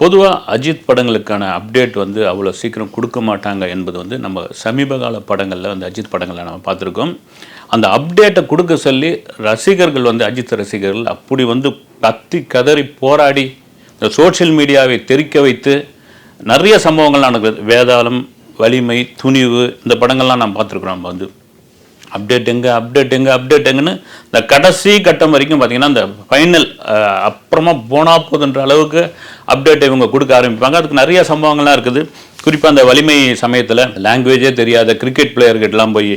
பொதுவாக அஜித் படங்களுக்கான அப்டேட் வந்து அவ்வளோ சீக்கிரம் கொடுக்க மாட்டாங்க என்பது வந்து நம்ம சமீப கால படங்களில் வந்து அஜித் படங்களில் நம்ம பார்த்துருக்கோம். அந்த அப்டேட்டை கொடுக்க சொல்லி ரசிகர்கள் வந்து அஜித் ரசிகர்கள் அப்படி வந்து கத்தி கதறி போராடி இந்த சோஷியல் மீடியாவை தெறிக்க வைத்து நிறைய சம்பவங்கள் நடக்குது. வேதாளம் வலிமை துணிவு இந்த படங்கள்லாம் நம்ம பார்த்துருக்குறோம். நம்ம வந்து அப்டேட் எங்கே அப்டேட் எங்கே அப்டேட் எங்கன்னு இந்த கடைசி கட்டம் வரைக்கும் பார்த்திங்கன்னா இந்த ஃபைனல் அப் அப்புறமா போனா போதுன்ற அளவுக்கு அப்டேட் இவங்க கொடுக்க ஆரம்பிப்பாங்க. அதுக்கு நிறைய சம்பவங்கள்லாம் இருக்குது. குறிப்பாக அந்த வலிமை சமயத்தில் லாங்குவேஜே தெரியாத கிரிக்கெட் பிளேயர்கிட்டலாம் போய்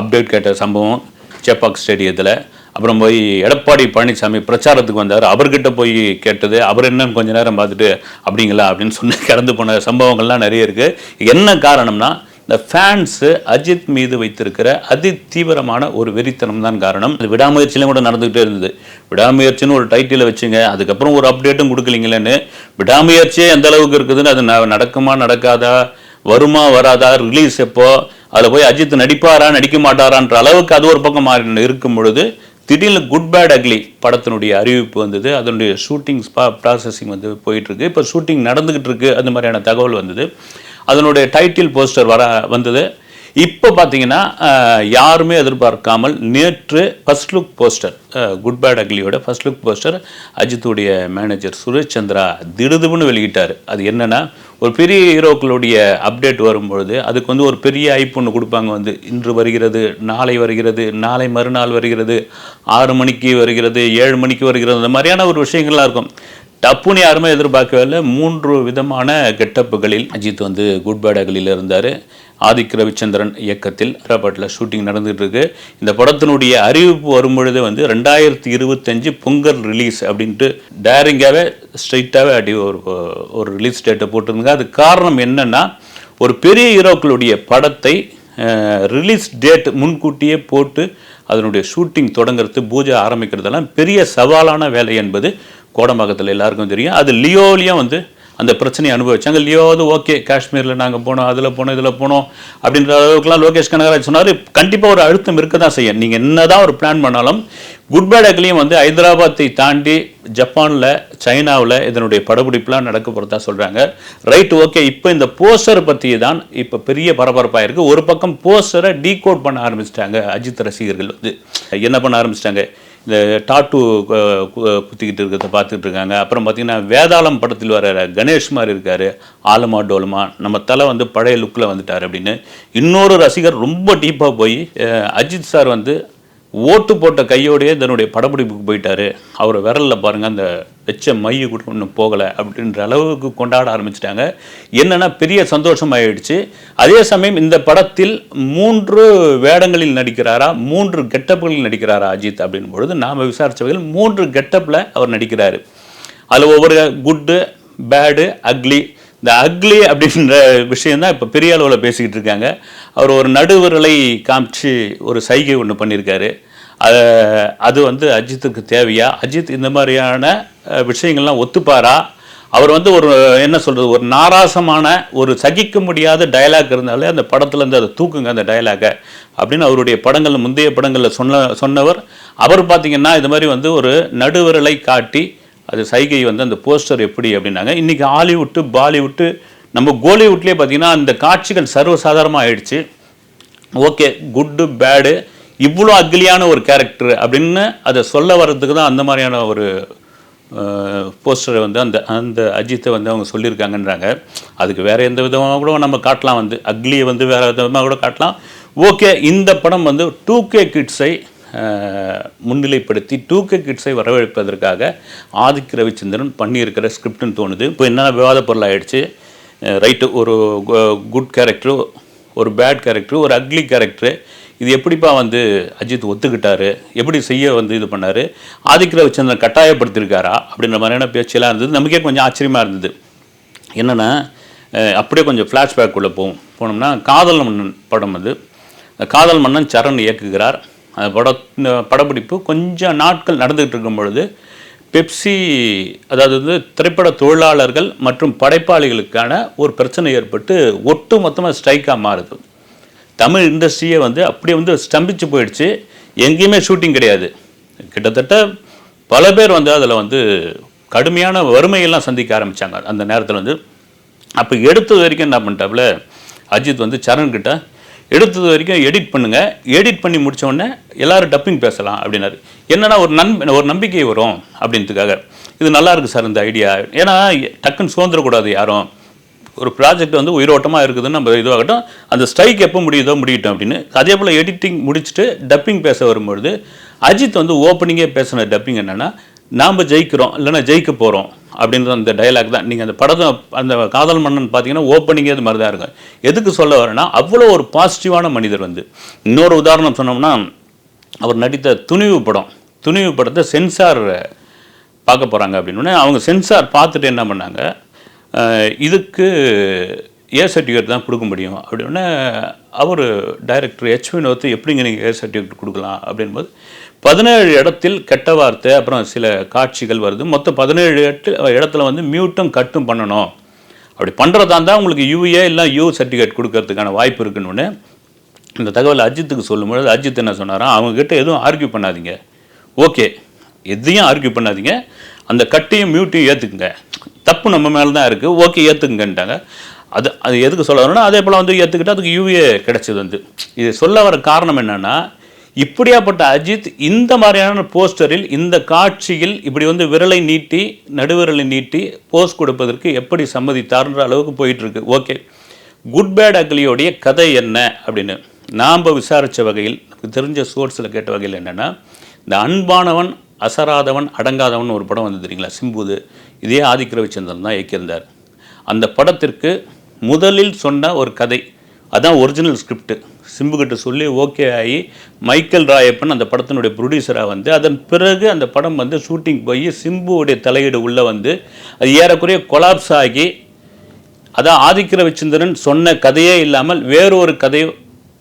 அப்டேட் கேட்ட சம்பவம் சேப்பாக் ஸ்டேடியத்தில். அப்புறம் போய் எடப்பாடி பழனிசாமி பிரச்சாரத்துக்கு வந்தார். அவர்கிட்ட போய் கேட்டது அவர் என்னன்னு கொஞ்ச நேரம் பார்த்துட்டு அப்படிங்களா? அப்படின்னு சொல்லி கடந்து போன சம்பவங்கள்லாம் நிறைய இருக்குது என்ன காரணம்னா இந்த ஃபேன்ஸு அஜித் மீது வைத்திருக்கிற அதி தீவிரமான ஒரு வெறித்தனம் தான் காரணம். அது விடாமுயற்சியிலும் கூட நடந்துகிட்டே இருந்தது. விடாமுயற்சின்னு ஒரு டைட்டிலை வச்சுங்க அதுக்கப்புறம் ஒரு அப்டேட்டும் கொடுக்கலீங்களேன்னு. விடாமுயற்சியே எந்த அளவுக்கு இருக்குதுன்னு அது ந- நடக்குமா நடக்காதா வருமா வராதா ரிலீஸ் எப்போ அதில் போய் அஜித் நடிப்பாரா நடிக்க மாட்டாரான்ற அளவுக்கு அது ஒரு பக்கம் மாறி இருக்கும் பொழுது திடீர்னு குட் பேட் அக்லி படத்தினுடைய அறிவிப்பு வந்தது. அதனுடைய ஷூட்டிங் ஸ்பா ப்ராசஸிங் வந்து போயிட்டுருக்கு இப்போ ஷூட்டிங் நடந்துக்கிட்டு இருக்கு அந்த மாதிரியான தகவல் வந்தது. அதனுடைய டைட்டில் போஸ்டர் வர வந்தது. இப்போ பார்த்தீங்கன்னா யாருமே எதிர்பார்க்காமல் நேற்று first look poster good bad அக்லியோட first look poster அஜித்துடைய மேனேஜர் சுரேஷ் சந்திரா திடுதுபுன்னு வெளியிட்டார். அது என்னென்னா ஒரு பெரிய ஹீரோக்களுடைய அப்டேட் வரும்பொழுது அதுக்கு வந்து ஒரு பெரிய ஐப் ஒன்று கொடுப்பாங்க வந்து. இன்று வருகிறது நாளை வருகிறது நாளை மறுநாள் வருகிறது ஆறு மணிக்கு வருகிறது ஏழு மணிக்கு வருகிறது அந்த மாதிரியான ஒரு விஷயங்கள்லாம் இருக்கும். டப்புன்னு யாருமே எதிர்பார்க்கவே இல்லை. மூன்று விதமான கெட்டப்புகளில் அஜித் வந்து குட் பேடகளில் இருந்தார். ஆதிக் ரவிச்சந்திரன் இயக்கத்தில் ஹைதராபாத்தில் ஷூட்டிங் நடந்துகிட்டு இருக்கு. இந்த படத்தினுடைய அறிவிப்பு வரும்பொழுது வந்து ரெண்டாயிரத்தி இருபத்தஞ்சு பொங்கல் ரிலீஸ் அப்படின்ட்டு டேரிங்காகவே ஸ்ட்ரைட்டாகவே அடி ஒரு ஒரு ரிலீஸ் டேட்டை போட்டிருந்தாங்க. அது காரணம் என்னென்னா ஒரு பெரிய ஹீரோக்களுடைய படத்தை ரிலீஸ் டேட் முன்கூட்டியே போட்டு அதனுடைய ஷூட்டிங் தொடங்குறது பூஜை ஆரம்பிக்கிறதெல்லாம் பெரிய சவாலான வேலை என்பது கோடம்பாக்கத்தில் எல்லாருக்கும் தெரியும். அது லியோலையும் வந்து அந்த பிரச்சனையை அனுபவிச்சாங்க. லியோவது ஓகே காஷ்மீரில் நாங்கள் போனோம் அதில் போனோம் இதில் போனோம் அப்படின்ற அளவுக்குலாம் லோகேஷ் கனகராஜ் சொன்னார். கண்டிப்பாக ஒரு அழுத்தம் இருக்க தான் செய்யும். நீங்கள் என்ன தான் ஒரு பிளான் பண்ணாலும் குட் பேட் வந்து ஹைதராபாத்தை தாண்டி ஜப்பானில் சைனாவில் இதனுடைய படப்பிடிப்புலாம் நடக்க போகிறதா சொல்கிறாங்க ரைட் ஓகே. இப்போ இந்த போஸ்டர் பற்றி தான் இப்போ பெரிய பரபரப்பாக இருக்குது ஒரு பக்கம் போஸ்டரை டீகோட் பண்ண ஆரம்பிச்சிட்டாங்க அஜித் ரசிகர்கள் வந்து. என்ன பண்ண ஆரம்பிச்சிட்டாங்க? இந்த டாட்டு கு- குத்திக்கிட்டு இருக்கிறத பார்த்துக்கிட்டு இருக்காங்க. அப்புறம் பார்த்தீங்கன்னா வேதாளம் படத்தில் வர கணேஷ் மாதிரி இருக்கார். ஆலமா டோலமா நம்ம தலை வந்து பழைய லுக்கில் வந்துட்டார் அப்படின்னு. இன்னொரு ரசிகர் ரொம்ப டீப்பாக போய் அஜித் சார் வந்து ஓட்டு போட்ட கையோடையே தன்னுடைய படப்பிடிப்புக்கு போயிட்டாரு. அவரை விரலில் பாருங்கள் அந்த வச்ச மைய கூட ஒன்றும் போகலை அப்படின்ற அளவுக்கு கொண்டாட ஆரம்பிச்சிட்டாங்க. என்னென்னா பெரிய சந்தோஷம் ஆயிடுச்சு. அதே சமயம் இந்த படத்தில் மூன்று வேடங்களில் நடிக்கிறாரா மூன்று கெட்டப்புகளில் நடிக்கிறாரா அஜித் அப்படின் பொழுது நாம் விசாரித்தவர்கள் மூன்று கெட்டப்பில் அவர் நடிக்கிறார். அதில் ஒவ்வொரு குட்டு பேடு அக்லி இந்த அக்லி அப்படின்ற விஷயம் தான் இப்போ பெரிய அளவில் பேசிக்கிட்டு இருக்காங்க. அவர் ஒரு நடுவிரலை காமிச்சு ஒரு சைகை ஒன்று பண்ணியிருக்காரு அது அது வந்து அஜித்துக்கு தேவையா? அஜித் இந்த மாதிரியான விஷயங்கள்லாம் ஒத்துப்பாரா? அவர் வந்து ஒரு என்ன சொல்கிறது ஒரு நாராசமான ஒரு சகிக்க முடியாத டயலாக் இருந்தாலே அந்த படத்துலேருந்து அதை தூக்குங்க அந்த டயலாகை அப்படின்னு அவருடைய படங்கள் முந்தைய படங்களில் சொன்ன சொன்னவர். அவர் பார்த்திங்கன்னா இது மாதிரி வந்து ஒரு நடுவிரலை காட்டி அது சைகை வந்து அந்த போஸ்டர் எப்படி அப்படின்னாங்க. இன்றைக்கி ஹாலிவுட்டு பாலிவுட்டு நம்ம கோலிவுட்லேயே பார்த்தீங்கன்னா அந்த காட்சிகள் சர்வசாதாரணமாக ஆயிடுச்சு. ஓகே குட்டு பேடு இவ்வளோ அக்லியான ஒரு கேரக்டர் அப்படின்னு அதை சொல்ல வர்றதுக்கு தான் அந்த மாதிரியான ஒரு போஸ்டரை வந்து அந்த அந்த அஜித்தை வந்து அவங்க சொல்லியிருக்காங்கன்றாங்க. அதுக்கு வேறு எந்த விதமாக கூட நம்ம காட்டலாம் வந்து. அக்லியை வந்து வேறு விதமாக கூட காட்டலாம். ஓகே இந்த படம் வந்து டூ கே கிட்ஸை முன்னிலைப்படுத்தி டூ கே கிட்ஸை வரவேற்பதற்காக ஆதிக் ரவிச்சந்திரன் பண்ணியிருக்கிற ஸ்கிரிப்ட்னு தோணுது. இப்போ என்னென்ன விவாத பொருள் ஆகிடுச்சு ரைட்டு ஒரு குட் கேரக்டரு ஒரு பேட் கேரக்டரு ஒரு அக்லி கேரக்டரு இது எப்படிப்பா வந்து அஜித் ஒத்துக்கிட்டாரு? எப்படி செய்ய வந்து இது பண்ணாரு? ஆதிக் ரவிச்சந்திரன் கட்டாயப்படுத்தியிருக்காரா? அப்படின்ற மாதிரியான பேச்செல்லாம் இருந்தது. நமக்கே கொஞ்சம் ஆச்சரியமாக இருந்தது. என்னென்னா அப்படியே கொஞ்சம் ஃப்ளாஷ்பேக் உள்ளே போவோம் போனோம்னா காதல் மன்னன் படம் அது. காதல் மன்னன் சரண் இயக்குகிறார். அந்த பட படப்பிடிப்பு கொஞ்சம் நாட்கள் நடந்துகிட்டு இருக்கும் பொழுது பெப்சி அதாவது வந்து திரைப்பட தொழிலாளர்கள் மற்றும் படைப்பாளிகளுக்கான ஒரு பிரச்சனை ஏற்பட்டு ஒட்டு மொத்தமாக ஸ்ட்ரைக்காக மாறுது. தமிழ் இண்டஸ்ட்ரியே வந்து அப்படியே வந்து ஸ்டம்பிச்சு போயிடுச்சு. எங்கேயுமே ஷூட்டிங் கிடையாது. கிட்டத்தட்ட பல பேர் வந்து அதில் வந்து கடுமையான வறுமையெல்லாம் சந்திக்க ஆரம்பித்தாங்க அந்த நேரத்தில் வந்து அப்போ எடுத்தது வரைக்கும் என்ன பண்ணிட்டாப்புல அஜித் வந்து சரண்கிட்ட எடுத்தது வரைக்கும் எடிட் பண்ணுங்கள் எடிட் பண்ணி முடித்தோடனே எல்லோரும் டப்பிங் பேசலாம் அப்படின்னாரு. என்னென்னா ஒரு நன் ஒரு நம்பிக்கை வரும் அப்படின்றதுக்காக. இது நல்லாயிருக்கு சார் இந்த ஐடியா ஏன்னா டக்குன்னு சுதந்திரக்கூடாது யாரும். ஒரு ப்ராஜெக்ட் வந்து உயிரோட்டமாக இருக்குதுன்னு நம்ம இதுவாகட்டும் அந்த ஸ்ட்ரைக் எப்போ முடியுதோ முடியட்டும் அப்படின்னு. அதே போல் எடிட்டிங் முடிச்சுட்டு டப்பிங் பேச வரும்பொழுது அஜித் வந்து ஓப்பனிங்கே பேசின டப்பிங் என்னென்னா நாம் ஜெயிக்கிறோம் இல்லைன்னா ஜெயிக்க போகிறோம் அப்படின்ற அந்த டயலாக் தான். நீங்கள் அந்த படத்தை அந்த காதல் மன்னன் பார்த்தீங்கன்னா ஓப்பனிங்கே அது மாதிரி தான் இருக்கும். எதுக்கு சொல்ல வரேன்னா அவ்வளோ ஒரு பாசிட்டிவான மனிதர் வந்து. இன்னொரு உதாரணம் சொன்னோம்னா அவர் நடித்த துணிவு படம். துணிவு படத்தை சென்சார் பார்க்க போகிறாங்க அப்படின்னு அவங்க சென்சார் பார்த்துட்டு என்ன பண்ணாங்க? இதுக்கு ஏ சர்டிஃபிகேட் தான் கொடுக்க முடியும் அப்படின்னா அவர் டைரக்டர் ஹெச் வினோத்து எப்படிங்க நீங்கள் ஏ சர்டிஃபிகேட் கொடுக்கலாம் அப்படின்போது பதினேழு இடத்தில் கெட்ட வார்த்தை அப்புறம் சில காட்சிகள் வருது. மொத்தம் பதினேழு இடத்துல இடத்துல வந்து மியூட்டும் கட்டும் பண்ணணும். அப்படி பண்ணுறதா இருந்தால் உங்களுக்கு யூஏ இல்லை யூ சர்டிஃபிகேட் கொடுக்கறதுக்கான வாய்ப்பு இருக்குன்னு. இந்த தகவல் அஜித்துக்கு சொல்லும்பொழுது அஜித் என்ன சொன்னாராம் அவங்கக்கிட்ட எதுவும் ஆர்கியூ பண்ணாதீங்க. ஓகே. எதையும் ஆர்கியூ பண்ணாதீங்க. அந்த கட்டையும் மியூட்டையும் ஏற்றுக்குங்க தப்பு நம்ம மேலே தான் இருக்குது ஓகே ஏற்றுக்குங்கன்ட்டாங்க அது அது எதுக்கு சொல்ல வரணும்னா அதே போல் வந்து ஏற்றுக்கிட்டால் அதுக்கு யூஏ கிடச்சிது வந்து. இது சொல்ல வர காரணம் என்னென்னா இப்படியாப்பட்ட அஜித் இந்த மாதிரியான போஸ்டரில் இந்த காட்சியில் இப்படி வந்து விரலை நீட்டி நடுவிரலை நீட்டி போஸ்ட் கொடுப்பதற்கு எப்படி சம்மதித்தார்ன்ற அளவுக்கு போயிட்டுருக்கு. ஓகே. குட் பேட் அக்லியோடைய கதை என்ன அப்படின்னு. நாம் விசாரித்த வகையில் தெரிஞ்ச சோர்ஸில் கேட்ட வகையில் என்னென்னா இந்த அன்பானவன் அசராதவன் அடங்காதவன் ஒரு படம் வந்து தெரியுங்களா? சிம்புது. இதே ஆதிக்க ரவிச்சந்திரன் தான் இயக்கியிருந்தார். அந்த படத்திற்கு முதலில் சொன்ன ஒரு கதை அதான் ஒரிஜினல் ஸ்கிரிப்ட் சிம்புக்கிட்ட சொல்லி ஓகே ஆகி மைக்கேல் ராயப்பன் அந்த படத்தினுடைய ப்ரொடியூசராக வந்து அதன் பிறகு அந்த படம் வந்து ஷூட்டிங் போய் சிம்புவுடைய தலையீடு உள்ளே வந்து அது ஏறக்குறைய கொலாப்ஸ் ஆகி அதான் ஆதிக்கிரவிச்சந்திரன் சொன்ன கதையே இல்லாமல் வேறொரு கதை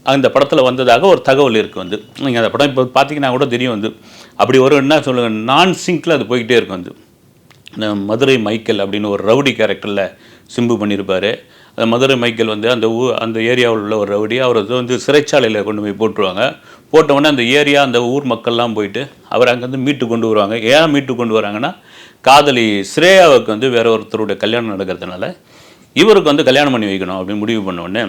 அந்த படத்தில் வந்ததாக ஒரு தகவல் இருக்குது வந்து. நீங்கள் அந்த படம் இப்போ பார்த்தீங்கன்னா கூட தெரியும் வந்து. அப்படி ஒரு என்ன சொல்லுங்கள் நான் சிங்கில் அது போய்கிட்டே இருக்கும் வந்து. இந்த மதுரை மைக்கேல் அப்படின்னு ஒரு ரவுடி கேரக்டரில் சிம்பு பண்ணியிருப்பார். மதுரை மைக்கேல் வந்து அந்த ஊ அந்த ஏரியாவில் உள்ள ஒரு ரவுடி அவர் வந்து சிறைச்சாலையில் கொண்டு போய் போட்டுருவாங்க. போட்டவுடனே அந்த ஏரியா அந்த ஊர் மக்கள்லாம் போயிட்டு அவர் அங்கேருந்து மீட்டு கொண்டு வருவாங்க. ஏன் மீட்டு கொண்டு வராங்கன்னா காதலி ஸ்ரேயாவுக்கு வந்து வேற ஒருத்தருடைய கல்யாணம் நடக்கிறதுனால இவருக்கு வந்து கல்யாணம் பண்ணி வைக்கணும் அப்படின்னு முடிவு பண்ண உடனே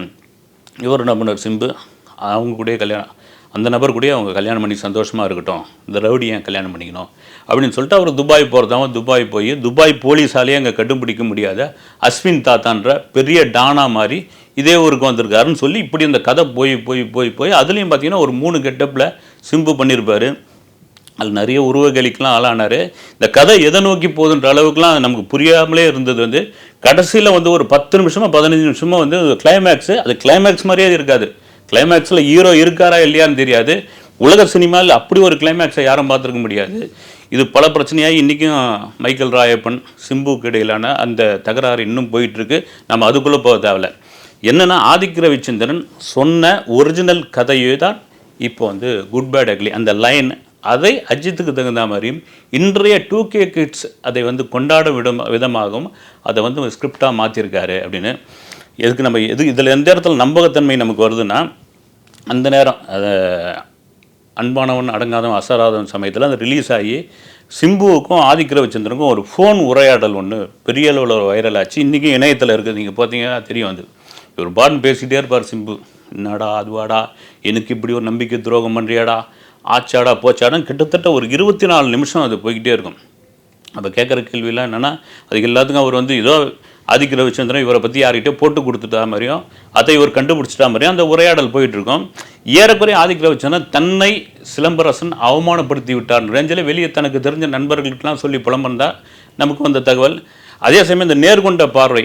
இவர் என்ன பண்ணார் சிம்பு? அவங்க கூட கல்யாணம் அந்த நபர் கூடயே அவங்க கல்யாணம் பண்ணி சந்தோஷமாக இருக்கட்டும். இந்த ரவுடி ஏன் கல்யாணம் பண்ணிக்கணும்? அப்படின்னு சொல்லிட்டு அவர் துபாய் போகிறதாவும் துபாய் போய் துபாய் போலீஸாலேயே அங்கே கண்டுபிடிக்க முடியாத அஸ்வின் தாத்தான்ற பெரிய டானா மாதிரி இதே ஊருக்கு வந்திருக்காருன்னு சொல்லி இப்படி இந்த கதை போய் போய் போய் போய் அதுலேயும் பார்த்தீங்கன்னா ஒரு மூணு கெட்டப்பில் சிம்பு பண்ணியிருப்பார் அது நிறைய உருவகலிக்கெலாம் ஆளானார். இந்த கதை எதை நோக்கி போகுதுன்ற அளவுக்குலாம் நமக்கு புரியாமலே இருந்தது வந்து கடைசியில் வந்து ஒரு பத்து நிமிஷமாக பதினஞ்சு நிமிஷமாக வந்து கிளைமேக்ஸு அது கிளைமேக்ஸ் மாதிரியே இருக்காது. கிளைமேக்ஸில் ஹீரோ இருக்காரா இல்லையான்னு தெரியாது. உலக சினிமாவில் அப்படி ஒரு கிளைமேக்ஸை யாரும் பார்த்துருக்க முடியாது. இது பல பிரச்சனையாகி இன்றைக்கும் மைக்கேல் ராயப்பன் சிம்புக்கு இடையிலான அந்த தகராறு இன்னும் போயிட்டுருக்கு. நம்ம அதுக்குள்ளே போக தேவையில்ல. என்னென்னா ஆதிக்க ரவிச்சந்திரன் சொன்ன ஒரிஜினல் கதையை தான் இப்போ வந்து குட் பேட் அக்லி அந்த லைன் அதை அஜித்துக்கு தகுந்த மாதிரியும் இன்றைய டூ கே கிட்ஸ் அதை வந்து கொண்டாட விடும் விதமாகவும் அதை வந்து ஸ்கிரிப்டாக மாற்றிருக்காரு அப்படின்னு. எதுக்கு நம்ம எது இதில் எந்த இடத்துல நம்பகத்தன்மை நமக்கு வருதுன்னா அந்த நேரம் அதை அன்பானவன் அடங்காதவன் அசராதவன் சமயத்தில் அது ரிலீஸ் ஆகி சிம்புவுக்கும் ஆதிக்கிரவச்சந்திரனுக்கும் ஒரு ஃபோன் உரையாடல் ஒன்று பெரிய அளவில் ஒரு வைரல் ஆச்சு. இன்றைக்கும் இணையத்தில் இருக்குது. நீங்கள் பார்த்தீங்கன்னா தெரியும் அது. ஒரு பாட்னு பேசிக்கிட்டே இருப்பார் சிம்பு. என்னடா அதுவாடா எனக்கு இப்படி ஒரு நம்பிக்கை துரோகம் பண்ணுறியாடா ஆச்சாடா போச்சாடான்னு கிட்டத்தட்ட ஒரு இருபத்தி நாலு நிமிஷம் அது போய்கிட்டே இருக்கும். அப்போ கேட்குற கேள்வியெல்லாம் என்னென்னா அதுக்கு எல்லாத்துக்கும் அவர் வந்து ஏதோ ஆதிக்க ரவிச்சந்திரன் இவரை பற்றி யார்கிட்டயோ போட்டு கொடுத்துட்டா மாதிரியும் அதை இவர் கண்டுபிடிச்சிட்டா மாதிரியும் அந்த உரையாடல் போயிட்டு இருக்கும் ஏறக்குறைய ஆதிக்க ரவிச்சந்திரன் தன்னை சிலம்பரசன் அவமானப்படுத்தி விட்டார். ரேஞ்சில் வெளியே தனக்கு தெரிஞ்ச நண்பர்களுக்கெல்லாம் சொல்லி புலம்பந்தா நமக்கு வந்த தகவல். அதே சமயம் இந்த நேர்கொண்ட பார்வை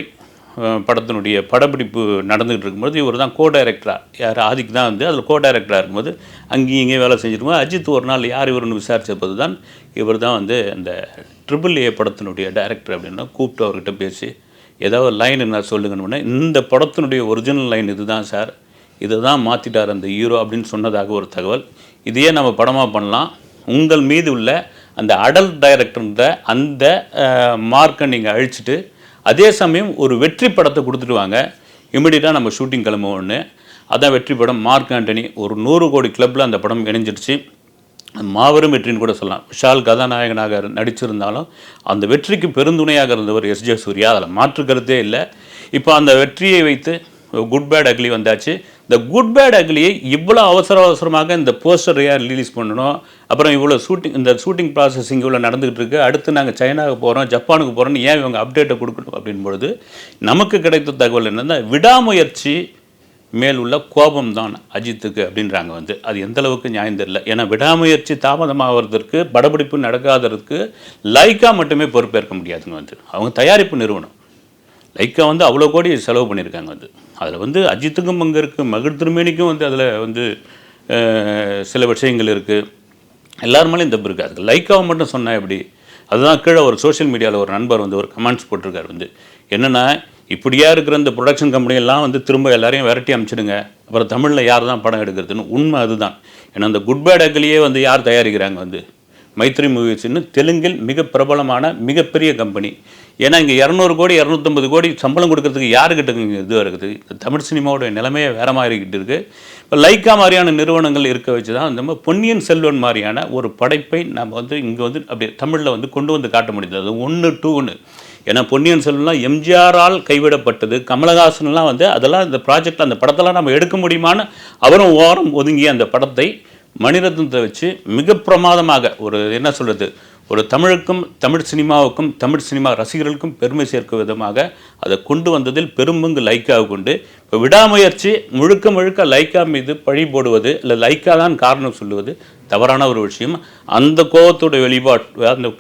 படத்தினுடைய படப்பிடிப்பு நடந்துகிட்டு இருக்கும்போது இவர் தான் கோ டைரக்டராக யார்? ஆதிக்கு தான் வந்து அதில் கோ டைரக்டராக இருக்கும்போது அங்கேயும் இங்கேயும் வேலை செஞ்சுருக்கோம் அஜித் ஒரு நாள் யார் இவர்னு விசாரித்தபோது தான் இவர் தான் வந்து அந்த ட்ரிபிள் ஏ படத்தினுடைய டைரக்டர் அப்படின்னா கூப்பிட்டு அவர்கிட்ட பேசி ஏதாவது லைன் என்ன சொல்லுங்கன்னு இந்த படத்தினுடைய ஒரிஜினல் லைன் இதுதான் சார். இதை தான் மாற்றிட்டார் அந்த ஹீரோ அப்படின்னு சொன்னதாக ஒரு தகவல். இதையே நம்ம படமாக பண்ணலாம். உங்கள் மீது உள்ள அந்த அடல்ட் டைரக்டர்ன்ற அந்த மார்க்கை நீங்கள் அழிச்சிட்டு அதே சமயம் ஒரு வெற்றி படத்தை கொடுத்துட்டு வாங்க. இமிடியட்டாக நம்ம ஷூட்டிங் கிளம்புவோன்னு அதான் வெற்றி படம். மார்க் ஆண்டனி ஒரு நூறு கோடி கிளப்பில் அந்த படம் இணைஞ்சிடுச்சு மாபெரும் வெற்றின்னு கூட சொல்லலாம். விஷால் கதாநாயகனாக நடிச்சிருந்தாலும் அந்த வெற்றிக்கு பெருந்துணையாக இருந்தவர் எஸ் ஜே சூர்யா. அதில் மாற்று கருத்தே இல்லை. இப்போ அந்த வெற்றியை வைத்து குட் பேட் அக்லி வந்தாச்சு. இந்த குட் பேட் அக்லியை இவ்வளோ அவசர அவசரமாக இந்த போஸ்டரையாக ரிலீஸ் பண்ணணும்? அப்புறம் இவ்வளோ ஷூட்டிங் இந்த ஷூட்டிங் ப்ராசஸிங் இவ்வளோ நடந்துகிட்டு இருக்கு. அடுத்து நாங்கள் சைனாவுக்கு போகிறோம் ஜப்பானுக்கு போகிறோம்னு ஏன் இவங்க அப்டேட்டை கொடுக்கணும் அப்படின் பொழுது நமக்கு கிடைத்த தகவல் என்னன்னா விடாமுயற்சி மேல் உள்ள கோபம்தான் அஜித்துக்கு அப்படின்றாங்க வந்து. அது எந்த அளவுக்கு நியாயம் தெரியல. ஏன்னா விடாமுயற்சி தாமதமாகிறதுக்கு படப்பிடிப்பு நடக்காததுக்கு லைக்கா மட்டுமே பொறுப்பேற்க முடியாதுங்க வந்து. அவங்க தயாரிப்பு நிறுவனம். லைக்கா வந்து அவ்வளோ கோடி செலவு பண்ணியிருக்காங்க வந்து. அதில் வந்து அஜித்துக்கும் பங்கு இருக்குது மகிழ் திருமேனிக்கும் வந்து அதில் வந்து சில விஷயங்கள் இருக்குது எல்லார் மேலேயும் தப்பு இருக்குது அதுக்கு லைக்காவை மட்டும் சொன்னால் எப்படி? அதுதான் கீழே ஒரு சோஷியல் மீடியாவில் ஒரு நண்பர் வந்து ஒரு கமெண்ட்ஸ் போட்டிருக்காரு வந்து. என்னென்னா இப்படியா இருக்கிற இந்த ப்ரொடக்ஷன் கம்பெனியெல்லாம் வந்து திரும்ப எல்லாரையும் விரட்டி அனுப்பிச்சிடுங்க அப்புறம் தமிழில் யார் தான் படம் எடுக்கிறதுன்னு உண்மை அதுதான். ஏன்னா அந்த குட் பேட் அக்லியே வந்து யார் தயாரிக்கிறாங்க வந்து? மைத்ரி மூவிஸ்ன்னு தெலுங்கில் மிக பிரபலமான மிகப்பெரிய கம்பெனி ஏன்னா இங்கே இரநூறு கோடி இரநூத்தம்பது கோடி சம்பளம் கொடுக்கறதுக்கு யாருக்கிட்ட இங்கே இதுவாக இருக்குது? தமிழ் சினிமாவோட நிலைமையே வேற மாதிரிக்கிட்டு இருக்குது இப்போ லைக்கா மாதிரியான நிறுவனங்கள் இருக்க வச்சு தான் நம்ம பொன்னியின் செல்வன் மாதிரியான ஒரு படைப்பை நம்ம வந்து இங்கே வந்து அப்படி தமிழில் வந்து கொண்டு வந்து காட்ட முடியுது. அது ஒன்று டூ ஒன்று ஏன்னா பொன்னியின் செல்வன்லாம் எம்ஜிஆரால் கைவிடப்பட்டது. கமலஹாசன்லாம் வந்து அதெல்லாம் இந்த ப்ராஜெக்ட் அந்த படத்தெல்லாம் நம்ம எடுக்க முடியுமான்னு அவரும் ஓரம் ஒதுங்கி அந்த படத்தை மணிரத்னத்தை வச்சு மிக பிரமாதமாக ஒரு என்ன சொல்கிறது ஒரு தமிழுக்கும் தமிழ் சினிமாவுக்கும் தமிழ் சினிமா ரசிகர்களுக்கும் பெருமை சேர்க்கும் விதமாக அதை கொண்டு வந்ததில் பெரும்பங்கு லைக்காவை கொண்டு இப்போ விடாமுயற்சி முழுக்க முழுக்க லைக்கா மீது பழி போடுவது இல்லை லைக்கா தான் காரணம் சொல்லுவது தவறான ஒரு விஷயம். அந்த கோபத்துடைய வெளிப்பாடு அந்த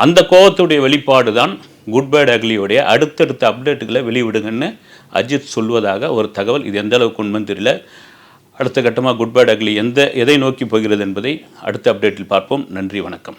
அந்த கோபத்துடைய வெளிப்பாடு தான் குட் பேட் அக்லியோடைய அடுத்தடுத்த அப்டேட்டுகளை வெளிவிடுங்கன்னு அஜித் சொல்வதாக ஒரு தகவல். இது எந்த அளவுக்கு உண்மைன்னு தெரியல. அடுத்த கட்டமாக குட் பேட் அக்லி எந்த எதை நோக்கி போகிறது என்பதை அடுத்த அப்டேட்டில் பார்ப்போம். நன்றி வணக்கம்.